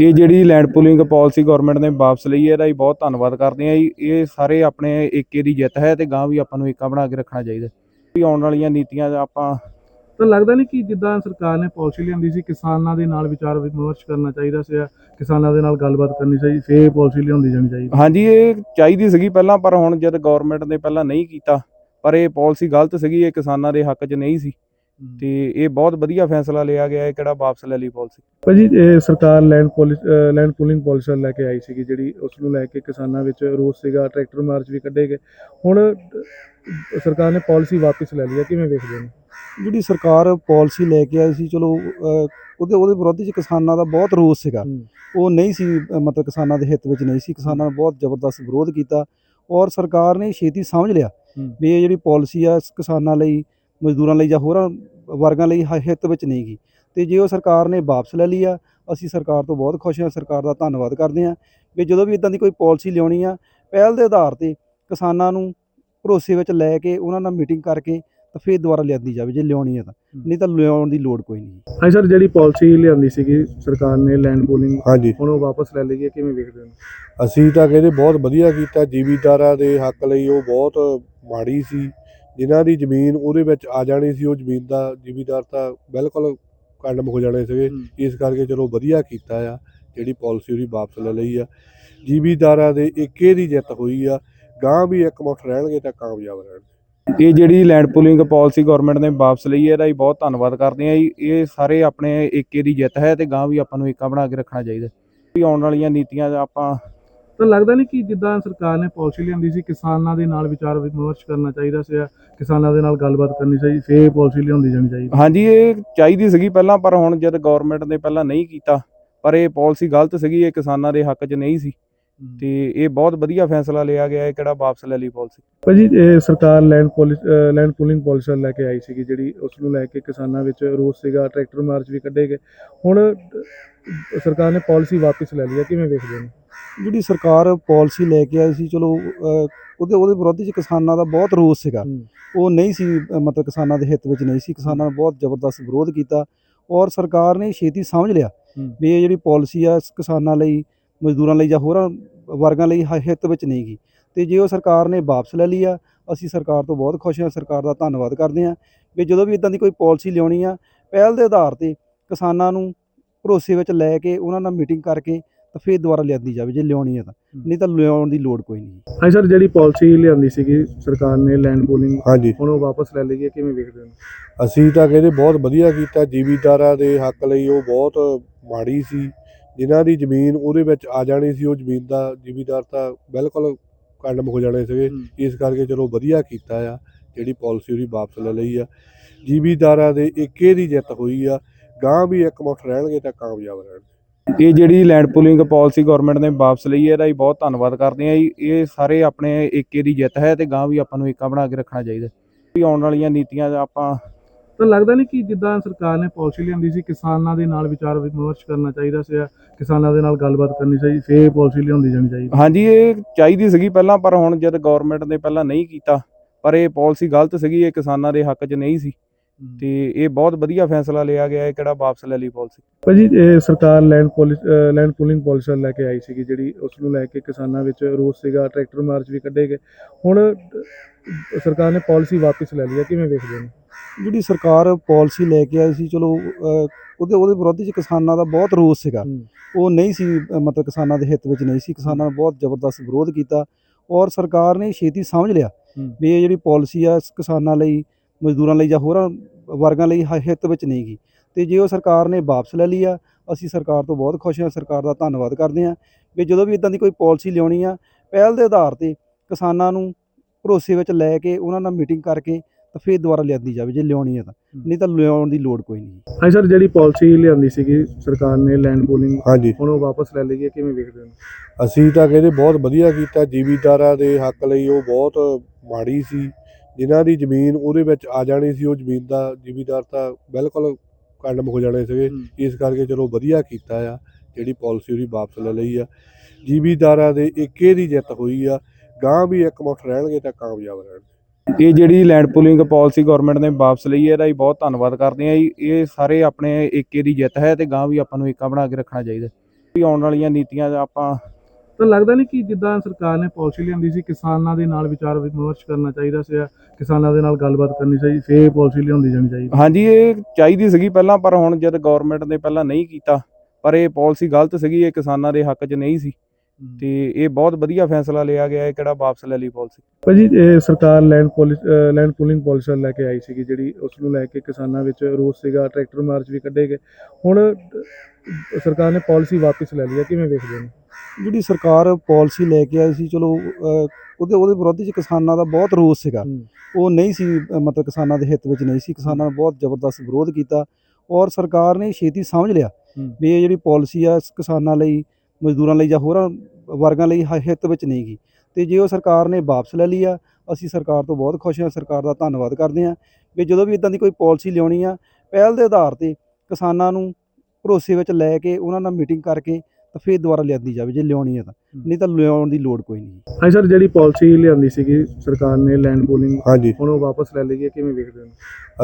ਇਹ ਜਿਹੜੀ land pooling policy government ਨੇ ਵਾਪਸ ਲਈ ਹੈ ਇਹਦਾ ਹੀ ਬਹੁਤ ਧੰਨਵਾਦ ਕਰਦੇ ਹਾਂ ਜੀ। ਇਹ ਸਾਰੇ ਆਪਣੇ ਏਕੇ ਦੀ ਜਿੱਤ ਹੈ ਤੇ ਗਾਂ ਵੀ ਆਪਾਂ ਨੂੰ ਏਕਾ ਬਣਾ ਕੇ ਰੱਖਣਾ ਚਾਹੀਦਾ। ਵੀ ਆਉਣ ਵਾਲੀਆਂ ਨੀਤੀਆਂ ਦਾ ਆਪਾਂ ਤਾਂ ਲੱਗਦਾ ਨਹੀਂ ਕਿ ਜਿੱਦਾਂ ਸਰਕਾਰ ਨੇ ਪਾਲਿਸੀ ਲਿਆਂਦੀ ਸੀ ਕਿਸਾਨਾਂ ਦੇ ਨਾਲ ਵਿਚਾਰ ਵਿਮਰਸ਼ ਕਰਨਾ ਚਾਹੀਦਾ ਸੀ ਕਿਸਾਨਾਂ ਦੇ ਨਾਲ ਗੱਲਬਾਤ ਕਰਨੀ ਚਾਹੀਦੀ ਫੇਰ ਪਾਲਿਸੀ ਲਿਆਉਂਦੀ ਜਾਣੀ ਚਾਹੀਦੀ। ਹਾਂਜੀ ਇਹ ਚਾਹੀਦੀ ਸੀਗੀ ਪਹਿਲਾਂ ਪਰ ਹੁਣ ਜਦ ਗਵਰਨਮੈਂਟ ਨੇ ਪਹਿਲਾਂ ਨਹੀਂ ਕੀਤਾ ਪਰ ਇਹ ਪਾਲਿਸੀ ਗਲਤ ਸੀਗੀ ਇਹ ਕਿਸਾਨਾਂ ਦੇ ਹੱਕ 'ਚ ਨਹੀਂ ਸੀ। ਤੇ ਇਹ ਬਹੁਤ ਵਧੀਆ ਫੈਸਲਾ ਲਿਆ ਗਿਆ ਹੈ ਕਿਹੜਾ ਵਾਪਸ ਲੈ ਲਈ ਪਾਲਿਸੀ ਭਾਜੀ ਇਹ ਸਰਕਾਰ land policy land pooling policy ਲੈ ਕੇ ਆਈ ਸੀਗੀ ਜਿਹੜੀ ਉਸ ਨੂੰ ਲੈ ਕੇ ਕਿਸਾਨਾਂ ਵਿੱਚ ਰੋਸ ਸੀਗਾ ਟਰੈਕਟਰ ਮਾਰਚ ਵੀ ਕੱਢੇ ਗਏ। ਹੁਣ ਸਰਕਾਰ ਨੇ ਪਾਲਿਸੀ ਵਾਪਸ ਲੈ ਲਈ ਹੈ ਕਿਵੇਂ ਵੇਖਦੇ ਨੇ? ਜਿਹੜੀ ਸਰਕਾਰ ਪਾਲਿਸੀ ਲੈ ਕੇ ਆਈ ਸੀ ਚਲੋ ਉਹਦੇ ਉਹਦੇ ਵਿਰੋਧ ਚ ਕਿਸਾਨਾਂ ਦਾ ਬਹੁਤ ਰੋਸ ਸੀਗਾ। ਉਹ ਨਹੀਂ ਸੀ ਮਤਲਬ ਕਿਸਾਨਾਂ ਦੇ ਹਿੱਤ ਵਿੱਚ ਨਹੀਂ ਸੀ। ਕਿਸਾਨਾਂ ਨੇ ਬਹੁਤ ਜ਼ਬਰਦਸਤ ਵਿਰੋਧ ਕੀਤਾ ਔਰ ਸਰਕਾਰ ਨੇ ਛੇਤੀ ਸਮਝ ਲਿਆ। ਵੀ ਇਹ ਜਿਹੜੀ ਪਾਲਿਸੀ ਆ ਕਿਸਾਨਾਂ ਲਈ ਮਜ਼ਦੂਰਾਂ ਲਈ ਜਾਂ ਹੋਰਾਂ ਵਰਗਾਂ ਲਈ ਹ- ਹਿੱਤ ਵਿੱਚ ਨਹੀਂ ਗੀ ਤੇ ਜੇ ਉਹ ਸਰਕਾਰ ਨੇ ਵਾਪਸ ਲੈ ਲਈ ਆ ਅਸੀਂ ਸਰਕਾਰ ਤੋਂ ਬਹੁਤ ਖੁਸ਼ ਹਾਂ ਸਰਕਾਰ ਦਾ ਧੰਨਵਾਦ ਕਰਦੇ ਹਾਂ ਵੀ ਜਦੋਂ ਵੀ ਇਦਾਂ ਦੀ ਕੋਈ ਪਾਲਿਸੀ ਲਿਆਉਣੀ ਆ ਪਹਿਲ ਦੇ ਆਧਾਰ ਤੇ ਕਿਸਾਨਾਂ ਨੂੰ ਭਰੋਸੇ ਵਿੱਚ ਲੈ ਕੇ ਉਹਨਾਂ ਨਾਲ ਮੀਟਿੰਗ ਕਰਕੇ ਤਾਂ ਫਿਰ ਦੁਬਾਰਾ ਲਿਆਂਦੀ ਜਾਵੇ ਜੇ ਲਿਆਉਣੀ ਹੈ ਤਾਂ। ਨਹੀਂ ਤਾਂ ਲਿਆਉਣ ਦੀ ਲੋੜ ਕੋਈ ਨਹੀਂ। ਹਾਂ ਸਰ ਜਿਹੜੀ ਪਾਲਿਸੀ ਲਿਆਂਦੀ ਸੀਗੀ ਸਰਕਾਰ ਨੇ ਲੈਂਡ ਪੂਲਿੰਗ ਹਾਂਜੀ। ਹੁਣ ਉਹ ਵਾਪਸ ਲੈ ਲਈ ਹੈ ਕਿਵੇਂ ਵੇਖਦੇ ਨੇ ਅਸੀਂ ਤਾਂ ਕਹਿੰਦੇ ਬਹੁਤ ਵਧੀਆ ਕੀਤਾ ਜ਼ਿਮੀਂਦਾਰਾਂ ਦੇ ਹੱਕ ਲਈ ਉਹ ਬਹੁਤ ਮਾੜੀ ਸੀ। ਜਿਨ੍ਹਾਂ ਦੀ ਜ਼ਮੀਨ ਉਹਦੇ ਵਿੱਚ ਆ ਜਾਣੀ ਸੀ ਉਹ ਜ਼ਮੀਨ ਦਾ ਜ਼ਿਮੀਂਦਾਰ ਤਾਂ ਬਿਲਕੁਲ ਕੰਡਮ ਹੋ ਜਾਣੇ ਸੀਗੇ। ਇਸ ਕਰਕੇ ਚਲੋ ਵਧੀਆ ਕੀਤਾ ਆ ਜਿਹੜੀ ਪਾਲਿਸੀ ਉਹਦੀ ਵਾਪਸ ਲੈ ਲਈ ਆ। ਜ਼ਿਮੀਂਦਾਰਾਂ ਦੇ ਏਕੇ ਦੀ ਜਿੱਤ ਹੋਈ ਆ। ਗਾਂ ਵੀ ਇੱਕ ਮੁੱਠ ਰਹਿਣਗੇ ਤਾਂ ਕਾਮਯਾਬ ਰਹਿਣਗੇ। ਇਹ ਜਿਹੜੀ ਲੈਂਡ ਪੂਲਿੰਗ ਪਾਲਿਸੀ ਗਵਰਨਮੈਂਟ ਨੇ ਵਾਪਸ ਲਈ ਹੈ ਇਹਦਾ ਹੀ ਬਹੁਤ ਧੰਨਵਾਦ ਕਰਦੇ ਜੀ ਇਹ ਸਾਰੇ ਆਪਣੇ ਏਕੇ ਦੀ ਜਿੱਤ ਹੈ ਤੇ ਗਾਂ ਵੀ ਆਪਾਂ ਨੂੰ ਏਕਾ ਬਣਾ ਕੇ ਰੱਖਣਾ ਚਾਹੀਦਾ। ਵੀ ਆਉਣ ਵਾਲੀਆਂ ਨੀਤੀਆਂ ਆਪਾਂ ਤਾਂ ਲੱਗਦਾ ਨਹੀਂ ਕਿ ਜਿੱਦਾਂ ਸਰਕਾਰ ਨੇ ਪਾਲਿਸੀ ਲਿਆਂਦੀ ਸੀ ਕਿਸਾਨਾਂ ਦੇ ਨਾਲ ਵਿਚਾਰ ਵਿਮਰਸ਼ ਕਰਨਾ ਚਾਹੀਦਾ ਸੀ ਕਿਸਾਨਾਂ ਦੇ ਨਾਲ ਗੱਲਬਾਤ ਕਰਨੀ ਚਾਹੀਦੀ ਫੇਰ ਪਾਲਿਸੀ ਲਿਆਉਂਦੀ ਜਾਣੀ ਚਾਹੀਦੀ। ਹਾਂਜੀ ਇਹ ਚਾਹੀਦੀ ਸੀਗੀ ਪਹਿਲਾਂ ਪਰ ਹੁਣ ਜਦ ਗਵਰਨਮੈਂਟ ਨੇ ਪਹਿਲਾਂ ਨਹੀਂ ਕੀਤਾ ਪਰ ਇਹ ਪਾਲਿਸੀ ਗਲਤ ਸੀਗੀ ਇਹ ਕਿਸਾਨਾਂ ਦੇ ਹੱਕ 'ਚ ਨਹੀਂ ਸੀ। ਤੇ ਇਹ ਬਹੁਤ ਵਧੀਆ ਫੈਸਲਾ ਲਿਆ ਗਿਆ ਹੈ ਕਿਹੜਾ ਵਾਪਸ ਲੈ ਲਈ ਪਾਲਿਸੀ। ਭਾਜੀ ਇਹ ਸਰਕਾਰ land policy land pooling policy ਲੈ ਕੇ ਆਈ ਸੀਗੀ ਜਿਹੜੀ ਉਸ ਨੂੰ ਲੈ ਕੇ ਕਿਸਾਨਾਂ ਵਿੱਚ ਰੋਸ ਸੀਗਾ ਟਰੈਕਟਰ ਮਾਰਚ ਵੀ ਕੱਢੇ ਗਏ। ਹੁਣ ਸਰਕਾਰ ਨੇ ਪਾਲਿਸੀ ਵਾਪਸ ਲੈ ਲਈ ਹੈ ਕਿਵੇਂ ਵੇਖਦੇ ਨੇ? ਜਿਹੜੀ ਸਰਕਾਰ ਪਾਲਿਸੀ ਲੈ ਕੇ ਆਈ ਸੀ ਚਲੋ ਅਹ, ਉਹਦੇ ਉਹਦੇ ਵਿਰੋਧ ਚ ਕਿਸਾਨਾਂ ਦਾ ਬਹੁਤ ਰੋਸ ਸੀਗਾ। ਉਹ ਨਹੀਂ ਸੀ ਮਤਲਬ ਕਿਸਾਨਾਂ ਦੇ ਹਿੱਤ ਵਿੱਚ ਨਹੀਂ ਸੀ। ਕਿਸਾਨਾਂ ਨੇ ਬਹੁਤ ਜ਼ਬਰਦਸਤ ਵਿਰੋਧ ਕੀਤਾ ਔਰ ਸਰਕਾਰ ਨੇ ਛੇਤੀ ਸਮਝ ਲਿਆ ਹੂੰ। ਵੀ ਇਹ ਜਿਹੜੀ ਪਾਲਿਸੀ ਆ ਕਿਸਾਨਾਂ ਲਈ ਮਜ਼ਦੂਰਾਂ ਲਈ ਜਾਂ ਹੋਰਾਂ ਵਰਗਾਂ ਲਈ ਹ- ਹਿੱਤ ਵਿੱਚ ਨਹੀਂ ਗੀ ਤੇ ਜੇ ਉਹ ਸਰਕਾਰ ਨੇ ਵਾਪਸ ਲੈ ਲਈ ਆ ਅਸੀਂ ਸਰਕਾਰ ਤੋਂ ਬਹੁਤ ਖੁਸ਼ ਹਾਂ। ਸਰਕਾਰ ਦਾ ਧੰਨਵਾਦ ਕਰਦੇ ਹਾਂ ਵੀ ਜਦੋਂ ਵੀ ਇਦਾਂ ਦੀ ਕੋਈ ਪਾਲਿਸੀ ਲਿਆਉਣੀ ਆ ਪਹਿਲ ਦੇ ਆਧਾਰ ਤੇ ਕਿਸਾਨਾਂ ਨੂੰ ਭਰੋਸੇ ਵਿੱਚ ਲੈ ਕੇ ਉਹਨਾਂ ਨਾਲ ਮੀਟਿੰਗ ਕਰਕੇ ਤਾਂ ਫਿਰ ਦੁਬਾਰਾ ਲਿਆਂਦੀ ਜਾਵੇ ਜੇ ਲਿਆਉਣੀ ਹੈ ਤਾਂ। ਨਹੀਂ ਤਾਂ ਲਿਆਉਣ ਦੀ ਲੋੜ ਕੋਈ ਨਹੀਂ। ਹਾਂ ਸਰ ਜਿਹੜੀ ਪਾਲਿਸੀ ਲਿਆਂਦੀ ਸੀਗੀ ਸਰਕਾਰ ਨੇ ਲੈਂਡ ਪੂਲਿੰਗ ਹਾਂਜੀ। ਹੁਣ ਉਹ ਵਾਪਸ ਲੈ ਲਈ ਹੈ ਕਿਵੇਂ ਵੇਖਦੇ ਨੇ ਅਸੀਂ ਤਾਂ ਕਹਿੰਦੇ ਬਹੁਤ ਵਧੀਆ ਕੀਤਾ ਜ਼ਿਮੀਂਦਾਰਾਂ ਦੇ ਹੱਕ ਲਈ ਉਹ ਬਹੁਤ ਮਾੜੀ ਸੀ। ਜਿਨ੍ਹਾਂ ਦੀ ਜ਼ਮੀਨ ਉਹਦੇ ਵਿੱਚ ਆ ਜਾਣੀ ਸੀ ਉਹ ਜ਼ਮੀਨ ਦਾ ਜ਼ਿਮੀਂਦਾਰ ਤਾਂ ਬਿਲਕੁਲ ਕੰਡਮ ਹੋ ਜਾਣੇ ਸੀਗੇ। ਹੂੰ। ਇਸ ਕਰਕੇ ਚਲੋ ਵਧੀਆ ਕੀਤਾ ਆ ਜਿਹੜੀ ਪਾਲਿਸੀ ਉਹਦੀ ਵਾਪਸ ਲੈ ਲਈ ਆ। ਜ਼ਿਮੀਂਦਾਰਾਂ ਦੇ ਏਕੇ ਦੀ ਜਿੱਤ ਹੋਈ ਆ। ਗਾਂ ਵੀ ਇੱਕ ਮੁੱਠ ਰਹਿਣਗੇ ਤਾਂ ਕਾਮਯਾਬ ਰਹਿਣਗੇ। ਇਹ ਜਿਹੜੀ ਲੈਂਡ ਪੂਲਿੰਗ ਪਾਲਿਸੀ ਗਵਰਨਮੈਂਟ ਨੇ ਵਾਪਸ ਲਈ ਹੈ ਇਹਦਾ ਹੀ ਬਹੁਤ ਧੰਨਵਾਦ ਕਰਦੇ ਜੀ। ਇਹ ਸਾਰੇ ਆਪਣੇ ਏਕੇ ਦੀ ਜਿੱਤ ਹੈ ਤੇ ਗਾਂ ਵੀ ਆਪਾਂ ਨੂੰ ਏਕਾ ਬਣਾ ਕੇ ਰੱਖਣਾ ਚਾਹੀਦਾ। ਵੀ ਆਉਣ ਵਾਲੀਆਂ ਨੀਤੀਆਂ ਦਾ ਆਪਾਂ ਤਾਂ ਲੱਗਦਾ ਨਹੀਂ ਕਿ ਜਿੱਦਾਂ ਸਰਕਾਰ ਨੇ ਪਾਲਿਸੀ ਲਿਆਂਦੀ ਸੀ ਕਿਸਾਨਾਂ ਦੇ ਨਾਲ ਵਿਚਾਰ ਵਿਮਰਸ਼ ਕਰਨਾ ਚਾਹੀਦਾ ਸੀ ਕਿਸਾਨਾਂ ਦੇ ਨਾਲ ਗੱਲਬਾਤ ਕਰਨੀ ਚਾਹੀਦੀ ਫੇਰ ਪਾਲਿਸੀ ਲਿਆਉਂਦੀ ਜਾਣੀ ਚਾਹੀਦੀ। ਹਾਂਜੀ ਇਹ ਚਾਹੀਦੀ ਸੀਗੀ ਪਹਿਲਾਂ ਪਰ ਹੁਣ ਜਦ ਗਵਰਨਮੈਂਟ ਨੇ ਪਹਿਲਾਂ ਨਹੀਂ ਕੀਤਾ ਪਰ ਇਹ ਪਾਲਿਸੀ ਗਲਤ ਸੀਗੀ ਇਹ ਕਿਸਾਨਾਂ ਦੇ ਹੱਕ 'ਚ ਨਹੀਂ ਸੀ। ਤੇ ਇਹ ਬਹੁਤ ਵਧੀਆ ਫੈਸਲਾ ਲਿਆ ਗਿਆ ਹੈ ਕਿਹੜਾ ਵਾਪਸ ਲੈ ਲਈ ਪਾਲਿਸੀ ਭਾਜੀ ਇਹ ਸਰਕਾਰ land policy land pooling policy ਲੈ ਕੇ ਆਈ ਸੀਗੀ ਜਿਹੜੀ ਉਸ ਨੂੰ ਲੈ ਕੇ ਕਿਸਾਨਾਂ ਵਿੱਚ ਰੋਸ ਸੀਗਾ ਟਰੈਕਟਰ ਮਾਰਚ ਵੀ ਕੱਢੇ ਗਏ। ਹੁਣ ਸਰਕਾਰ ਨੇ ਪਾਲਿਸੀ ਵਾਪਸ ਲੈ ਲਈ ਹੈ ਕਿਵੇਂ ਵੇਖਦੇ ਨੇ? ਜਿਹੜੀ ਸਰਕਾਰ ਪਾਲਿਸੀ ਲੈ ਕੇ ਆਈ ਸੀ ਚਲੋ ਉਹਦੇ ਉਹਦੇ ਵਿਰੋਧ ਚ ਕਿਸਾਨਾਂ ਦਾ ਬਹੁਤ ਰੋਸ ਸੀਗਾ। ਉਹ ਨਹੀਂ ਸੀ ਮਤਲਬ ਕਿਸਾਨਾਂ ਦੇ ਹਿੱਤ ਵਿੱਚ ਨਹੀਂ ਸੀ ਕਿਸਾਨਾਂ ਨੇ ਬਹੁਤ ਜ਼ਬਰਦਸਤ ਵਿਰੋਧ ਕੀਤਾ। ਔਰ ਸਰਕਾਰ ਨੇ ਛੇਤੀ ਸਮਝ ਲਿਆ। ਵੀ ਇਹ ਜਿਹੜੀ ਪਾਲਿਸੀ ਆ ਕਿਸਾਨਾਂ ਲਈ ਮਜ਼ਦੂਰਾਂ ਲਈ ਜਾਂ ਹੋਰਾਂ ਵਰਗਾਂ ਲਈ ਹ- ਹਿੱਤ ਵਿੱਚ ਨਹੀਂ ਗੀ ਤੇ ਜੇ ਉਹ ਸਰਕਾਰ ਨੇ ਵਾਪਸ ਲੈ ਲਈ ਆ ਅਸੀਂ ਸਰਕਾਰ ਤੋਂ ਬਹੁਤ ਖੁਸ਼ ਹਾਂ ਸਰਕਾਰ ਦਾ ਧੰਨਵਾਦ ਕਰਦੇ ਹਾਂ ਵੀ ਜਦੋਂ ਵੀ ਇਦਾਂ ਦੀ ਕੋਈ ਪਾਲਿਸੀ ਲਿਆਉਣੀ ਆ ਪਹਿਲ ਦੇ ਆਧਾਰ ਤੇ ਕਿਸਾਨਾਂ ਨੂੰ ਭਰੋਸੇ ਵਿੱਚ ਲੈ ਕੇ ਉਹਨਾਂ ਨਾਲ ਮੀਟਿੰਗ ਕਰਕੇ ਤਾਂ ਫਿਰ ਦੁਬਾਰਾ ਲਿਆਂਦੀ ਜਾਵੇ ਜੇ ਲਿਆਉਣੀ ਹੈ ਤਾਂ। ਨਹੀਂ ਤਾਂ ਲਿਆਉਣ ਦੀ ਲੋੜ ਕੋਈ ਨਹੀਂ। ਹਾਂ ਸਰ ਜਿਹੜੀ ਪਾਲਿਸੀ ਲਿਆਂਦੀ ਸੀਗੀ ਸਰਕਾਰ ਨੇ ਲੈਂਡ ਪੂਲਿੰਗ ਹਾਂਜੀ। ਹੁਣ ਉਹ ਵਾਪਸ ਲੈ ਲਈ ਹੈ ਕਿਵੇਂ ਵੇਖਦੇ ਨੇ ਅਸੀਂ ਤਾਂ ਕਹਿੰਦੇ ਬਹੁਤ ਵਧੀਆ ਕੀਤਾ ਜ਼ਿਮੀਂਦਾਰਾਂ ਦੇ ਹੱਕ ਲਈ ਉਹ ਬਹੁਤ ਮਾੜੀ ਸੀ। ਜਿਨ੍ਹਾਂ ਦੀ ਜ਼ਮੀਨ ਉਹਦੇ ਵਿੱਚ ਆ ਜਾਣੀ ਸੀ ਉਹ ਜ਼ਮੀਨ ਦਾ ਜ਼ਿਮੀਂਦਾਰ ਤਾਂ ਬਿਲਕੁਲ ਕੰਡਮ ਹੋ ਜਾਣੇ ਸੀਗੇ। ਇਸ ਕਰਕੇ ਚਲੋ ਵਧੀਆ ਕੀਤਾ ਆ ਜਿਹੜੀ ਪਾਲਿਸੀ ਉਹਦੀ ਵਾਪਸ ਲੈ ਲਈ ਆ। ਜ਼ਿਮੀਂਦਾਰਾਂ ਦੇ ਏਕੇ ਦੀ ਜਿੱਤ ਹੋਈ ਆ। ਗਾਂ ਵੀ ਇੱਕ ਮੁੱਠ ਰਹਿਣਗੇ ਤਾਂ ਕਾਮਯਾਬ ਰਹਿਣਗੇ। ਇਹ ਜਿਹੜੀ ਲੈਂਡ ਪੂਲਿੰਗ ਪਾਲਿਸੀ ਗਵਰਨਮੈਂਟ ਨੇ ਵਾਪਸ ਲਈ ਹੈ ਇਹਦਾ ਹੀ ਬਹੁਤ ਧੰਨਵਾਦ ਕਰਦੇ ਜੀ ਇਹ ਸਾਰੇ ਆਪਣੇ ਏਕੇ ਦੀ ਜਿੱਤ ਹੈ ਤੇ ਗਾਂ ਵੀ ਆਪਾਂ ਨੂੰ ਏਕਾ ਬਣਾ ਕੇ ਰੱਖਣਾ ਚਾਹੀਦਾ। ਵੀ ਆਉਣ ਵਾਲੀਆਂ ਨੀਤੀਆਂ ਆਪਾਂ ਤਾਂ ਲੱਗਦਾ ਨਹੀਂ ਕਿ ਜਿੱਦਾਂ ਸਰਕਾਰ ਨੇ ਪਾਲਿਸੀ ਲਿਆਂਦੀ ਸੀ ਕਿਸਾਨਾਂ ਦੇ ਨਾਲ ਵਿਚਾਰ ਵਿਮਰਸ਼ ਕਰਨਾ ਚਾਹੀਦਾ ਸੀ ਕਿਸਾਨਾਂ ਦੇ ਨਾਲ ਗੱਲਬਾਤ ਕਰਨੀ ਚਾਹੀਦੀ ਫੇਰ ਪਾਲਿਸੀ ਲਿਆਉਂਦੀ ਜਾਣੀ ਚਾਹੀਦੀ। ਹਾਂਜੀ ਇਹ ਚਾਹੀਦੀ ਸੀਗੀ ਪਹਿਲਾਂ ਪਰ ਹੁਣ ਜਦ ਗਵਰਨਮੈਂਟ ਨੇ ਪਹਿਲਾਂ ਨਹੀਂ ਕੀਤਾ ਪਰ ਇਹ ਪਾਲਿਸੀ ਗਲਤ ਸੀਗੀ ਇਹ ਕਿਸਾਨਾਂ ਦੇ ਹੱਕ 'ਚ ਨਹੀਂ ਸੀ। ਤੇ ਇਹ ਬਹੁਤ ਵਧੀਆ ਫੈਸਲਾ ਲਿਆ ਗਿਆ ਇਹ ਕਿਹੜਾ ਵਾਪਸ ਲੈ ਲਈ ਪਾਲਿਸੀ। ਭਾਜੀ ਇਹ ਸਰਕਾਰ land policy land pooling policy ਲੈ ਕੇ ਆਈ ਸੀਗੀ ਜਿਹੜੀ ਉਸ ਨੂੰ ਲੈ ਕੇ ਕਿਸਾਨਾਂ ਵਿੱਚ ਰੋਸ ਸੀਗਾ ਟਰੈਕਟਰ ਮਾਰਚ ਵੀ ਕੱਢੇ ਗਏ। ਹੁਣ ਸਰਕਾਰ ਨੇ ਪਾਲਿਸੀ ਵਾਪਸ ਲੈ ਲਈ ਹੈ ਕਿਵੇਂ ਵੇਖਦੇ ਨੇ? ਜਿਹੜੀ ਸਰਕਾਰ ਪਾਲਿਸੀ ਲੈ ਕੇ ਆਈ ਸੀ ਚਲੋ ਅਹ, ਉਹਦੇ ਉਹਦੇ ਵਿਰੋਧ ਚ ਕਿਸਾਨਾਂ ਦਾ ਬਹੁਤ ਰੋਸ ਸੀਗਾ। ਉਹ ਨਹੀਂ ਸੀ ਮਤਲਬ ਕਿਸਾਨਾਂ ਦੇ ਹਿੱਤ ਵਿੱਚ ਨਹੀਂ ਸੀ। ਕਿਸਾਨਾਂ ਨੇ ਬਹੁਤ ਜ਼ਬਰਦਸਤ ਵਿਰੋਧ ਕੀਤਾ ਔਰ ਸਰਕਾਰ ਨੇ ਛੇਤੀ ਸਮਝ ਲਿਆ ਹੂੰ। ਵੀ ਇਹ ਜਿਹੜੀ ਪਾਲਿਸੀ ਆ ਕਿਸਾਨਾਂ ਲਈ ਮਜ਼ਦੂਰਾਂ ਲਈ ਜਾਂ ਹੋਰਾਂ ਵਰਗਾਂ ਲਈ ਹ- ਹਿੱਤ ਵਿੱਚ ਨਹੀਂ ਗੀ ਤੇ ਜੇ ਉਹ ਸਰਕਾਰ ਨੇ ਵਾਪਸ ਲੈ ਲਈ ਆ ਅਸੀਂ ਸਰਕਾਰ ਤੋਂ ਬਹੁਤ ਖੁਸ਼ ਹਾਂ ਸਰਕਾਰ ਦਾ ਧੰਨਵਾਦ ਕਰਦੇ ਹਾਂ ਵੀ ਜਦੋਂ ਵੀ ਇਦਾਂ ਦੀ ਕੋਈ ਪਾਲਿਸੀ ਲਿਆਉਣੀ ਆ ਪਹਿਲ ਦੇ ਆਧਾਰ ਤੇ ਕਿਸਾਨਾਂ ਨੂੰ ਭਰੋਸੇ ਵਿੱਚ ਲੈ ਕੇ ਉਹਨਾਂ ਨਾਲ ਮੀਟਿੰਗ ਕਰਕੇ ਤਾਂ ਫਿਰ ਦੁਬਾਰਾ ਲਿਆਂਦੀ ਜਾਵੇ ਜੇ ਲਿਆਉਣੀ ਹੈ ਤਾਂ। ਨਹੀਂ ਤਾਂ ਲਿਆਉਣ ਦੀ ਲੋੜ ਕੋਈ ਨਹੀਂ। ਹਾਂ ਸਰ ਜਿਹੜੀ ਪਾਲਿਸੀ ਲਿਆਂਦੀ ਸੀਗੀ ਸਰਕਾਰ ਨੇ ਲੈਂਡ ਪੂਲਿੰਗ ਹਾਂਜੀ। ਹੁਣ ਉਹ ਵਾਪਸ ਲੈ ਲਈ ਹੈ ਕਿਵੇਂ ਵੇਖਦੇ ਨੇ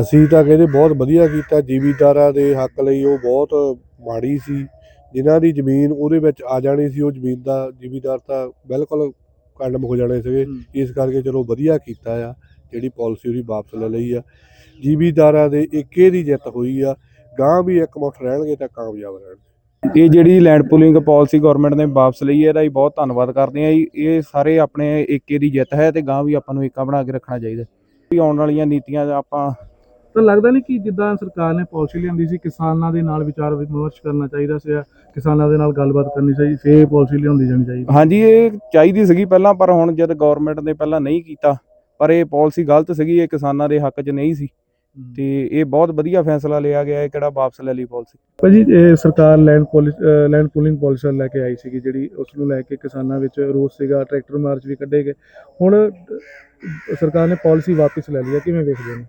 ਅਸੀਂ ਤਾਂ ਕਹਿੰਦੇ ਬਹੁਤ ਵਧੀਆ ਕੀਤਾ ਜ਼ਿਮੀਂਦਾਰਾਂ ਦੇ ਹੱਕ ਲਈ ਉਹ ਬਹੁਤ ਮਾੜੀ ਸੀ। ਜਿਨ੍ਹਾਂ ਦੀ ਜ਼ਮੀਨ ਉਹਦੇ ਵਿੱਚ ਆ ਜਾਣੀ ਸੀ ਉਹ ਜ਼ਮੀਨ ਦਾ ਜ਼ਿਮੀਂਦਾਰ ਤਾਂ ਬਿਲਕੁਲ ਕੰਡਮ ਹੋ ਜਾਣੇ ਸੀਗੇ। ਹੂੰ। ਇਸ ਕਰਕੇ ਚਲੋ ਵਧੀਆ ਕੀਤਾ ਆ ਜਿਹੜੀ ਪਾਲਿਸੀ ਉਹਦੀ ਵਾਪਸ ਲੈ ਲਈ ਆ। ਜ਼ਿਮੀਂਦਾਰਾਂ ਦੇ ਏਕੇ ਦੀ ਜਿੱਤ ਹੋਈ ਆ। ਗਾਂ ਵੀ ਇੱਕ ਮੁੱਠ ਰਹਿਣਗੇ ਤਾਂ ਕਾਮਯਾਬ ਰਹਿਣਗੇ। ਇਹ ਜਿਹੜੀ ਲੈਂਡ ਪੂਲਿੰਗ ਪਾਲਿਸੀ ਗਵਰਨਮੈਂਟ ਨੇ ਵਾਪਸ ਲਈ ਹੈ ਇਹਦਾ ਹੀ ਬਹੁਤ ਧੰਨਵਾਦ ਕਰਦੇ ਜੀ। ਇਹ ਸਾਰੇ ਆਪਣੇ ਏਕੇ ਦੀ ਜਿੱਤ ਹੈ ਤੇ ਗਾਂ ਵੀ ਆਪਾਂ ਨੂੰ ਏਕਾ ਬਣਾ ਕੇ ਰੱਖਣਾ ਚਾਹੀਦਾ। ਵੀ ਆਉਣ ਵਾਲੀਆਂ ਨੀਤੀਆਂ ਦਾ ਆਪਾਂ ਤਾਂ ਲੱਗਦਾ ਨਹੀਂ ਕਿ ਜਿੱਦਾਂ ਸਰਕਾਰ ਨੇ ਪਾਲਿਸੀ ਲਿਆਂਦੀ ਸੀ ਕਿਸਾਨਾਂ ਦੇ ਨਾਲ ਵਿਚਾਰ ਵਿਮਰਸ਼ ਕਰਨਾ ਚਾਹੀਦਾ ਸੀ ਕਿਸਾਨਾਂ ਦੇ ਨਾਲ ਗੱਲਬਾਤ ਕਰਨੀ ਚਾਹੀਦੀ ਫੇਰ ਪਾਲਿਸੀ ਲਿਆਉਂਦੀ ਜਾਣੀ ਚਾਹੀਦੀ। ਹਾਂਜੀ ਇਹ ਚਾਹੀਦੀ ਸੀਗੀ ਪਹਿਲਾਂ ਪਰ ਹੁਣ ਜਦ ਗਵਰਨਮੈਂਟ ਨੇ ਪਹਿਲਾਂ ਨਹੀਂ ਕੀਤਾ ਪਰ ਇਹ ਪਾਲਿਸੀ ਗਲਤ ਸੀਗੀ ਇਹ ਕਿਸਾਨਾਂ ਦੇ ਹੱਕ 'ਚ ਨਹੀਂ ਸੀ। ਤੇ ਇਹ ਬਹੁਤ ਵਧੀਆ ਫੈਸਲਾ ਲਿਆ ਗਿਆ ਇਹ ਕਿਹੜਾ ਵਾਪਸ ਲੈ ਲਈ ਪਾਲਿਸੀ ਭਾਜੀ ਇਹ ਸਰਕਾਰ land policy land pooling policy ਲੈ ਕੇ ਆਈ ਸੀਗੀ ਜਿਹੜੀ ਉਸ ਨੂੰ ਲੈ ਕੇ ਕਿਸਾਨਾਂ ਵਿੱਚ ਰੋਸ ਸੀਗਾ ਟਰੈਕਟਰ ਮਾਰਚ ਵੀ ਕੱਢੇ ਗਏ। ਹੁਣ ਸਰਕਾਰ ਨੇ ਪਾਲਿਸੀ ਵਾਪਸ ਲੈ ਲਈ ਹੈ ਕਿਵੇਂ ਵੇਖਦੇ ਨੇ?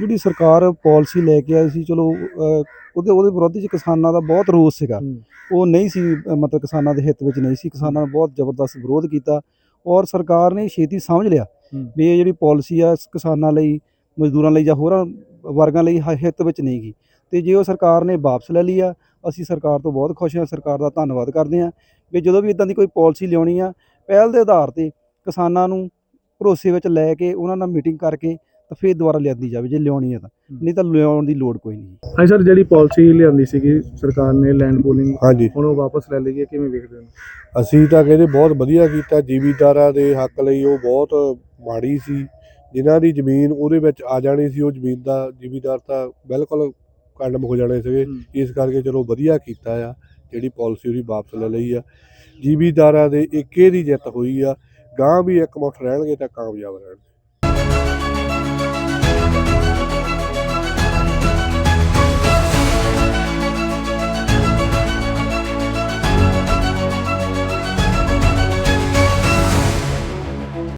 ਜਿਹੜੀ ਸਰਕਾਰ ਪਾਲਿਸੀ ਲੈ ਕੇ ਆਈ ਸੀ ਚਲੋ ਉਹਦੇ ਉਹਦੇ ਵਿਰੋਧ ਚ ਕਿਸਾਨਾਂ ਦਾ ਬਹੁਤ ਰੋਸ ਸੀਗਾ। ਉਹ ਨਹੀਂ ਸੀ ਮਤਲਬ ਕਿਸਾਨਾਂ ਦੇ ਹਿੱਤ ਵਿੱਚ ਨਹੀਂ ਸੀ। ਕਿਸਾਨਾਂ ਨੇ ਬਹੁਤ ਜ਼ਬਰਦਸਤ ਵਿਰੋਧ ਕੀਤਾ ਔਰ ਸਰਕਾਰ ਨੇ ਛੇਤੀ ਸਮਝ ਲਿਆ ਹੂੰ। ਵੀ ਇਹ ਜਿਹੜੀ ਪਾਲਿਸੀ ਆ ਕਿਸਾਨਾਂ ਲਈ ਮਜ਼ਦੂਰਾਂ ਲਈ ਜਾਂ ਹੋਰਾਂ ਵਰਗਾਂ ਲਈ ਹ- ਹਿੱਤ ਵਿੱਚ ਨਹੀਂ ਗੀ ਤੇ ਜੇ ਉਹ ਸਰਕਾਰ ਨੇ ਵਾਪਸ ਲੈ ਲਈ ਆ ਅਸੀਂ ਸਰਕਾਰ ਤੋਂ ਬਹੁਤ ਖੁਸ਼ ਹਾਂ ਸਰਕਾਰ ਦਾ ਧੰਨਵਾਦ ਕਰਦੇ ਹਾਂ ਵੀ ਜਦੋਂ ਵੀ ਇਦਾਂ ਦੀ ਕੋਈ ਪਾਲਿਸੀ ਲਿਆਉਣੀ ਆ ਪਹਿਲ ਦੇ ਆਧਾਰ ਤੇ ਕਿਸਾਨਾਂ ਨੂੰ ਭਰੋਸੇ ਵਿੱਚ ਲੈ ਕੇ ਉਹਨਾਂ ਨਾਲ ਮੀਟਿੰਗ ਕਰਕੇ ਤਾਂ ਫਿਰ ਦੁਬਾਰਾ ਲਿਆਂਦੀ ਜਾਵੇ ਜੇ ਲਿਆਉਣੀ ਹੈ ਤਾਂ। ਨਹੀਂ ਤਾਂ ਲਿਆਉਣ ਦੀ ਲੋੜ ਕੋਈ ਨਹੀਂ। ਹਾਂ ਸਰ ਜਿਹੜੀ ਪਾਲਿਸੀ ਲਿਆਂਦੀ ਸੀਗੀ ਸਰਕਾਰ ਨੇ ਲੈਂਡ ਪੂਲਿੰਗ ਹਾਂਜੀ। ਹੁਣ ਉਹ ਵਾਪਸ ਲੈ ਲਈ ਹੈ ਕਿਵੇਂ ਵੇਖਦੇ ਨੇ ਅਸੀਂ ਤਾਂ ਕਹਿੰਦੇ ਬਹੁਤ ਵਧੀਆ ਕੀਤਾ ਜ਼ਿਮੀਂਦਾਰਾਂ ਦੇ ਹੱਕ ਲਈ ਉਹ ਬਹੁਤ ਮਾੜੀ ਸੀ। ਜਿਨ੍ਹਾਂ ਦੀ ਜ਼ਮੀਨ ਉਹਦੇ ਵਿੱਚ ਆ ਜਾਣੀ ਸੀ ਉਹ ਜ਼ਮੀਨ ਦਾ ਜ਼ਿਮੀਂਦਾਰ ਤਾਂ ਬਿਲਕੁਲ ਕੰਡਮ ਹੋ ਜਾਣੇ ਸੀਗੇ। ਇਸ ਕਰਕੇ ਚਲੋ ਵਧੀਆ ਕੀਤਾ ਆ ਜਿਹੜੀ ਪਾਲਿਸੀ ਉਹਦੀ ਵਾਪਸ ਲੈ ਲਈ ਆ। ਜ਼ਿਮੀਂਦਾਰਾਂ ਦੇ ਏਕੇ ਦੀ ਜਿੱਤ ਹੋਈ ਆ ਗਾਂ ਵੀ ਇੱਕ ਮੁੱਠ ਰਹਿਣਗੇ ਤਾਂ ਕਾਮਯਾਬ ਰਹਿਣਗੇ।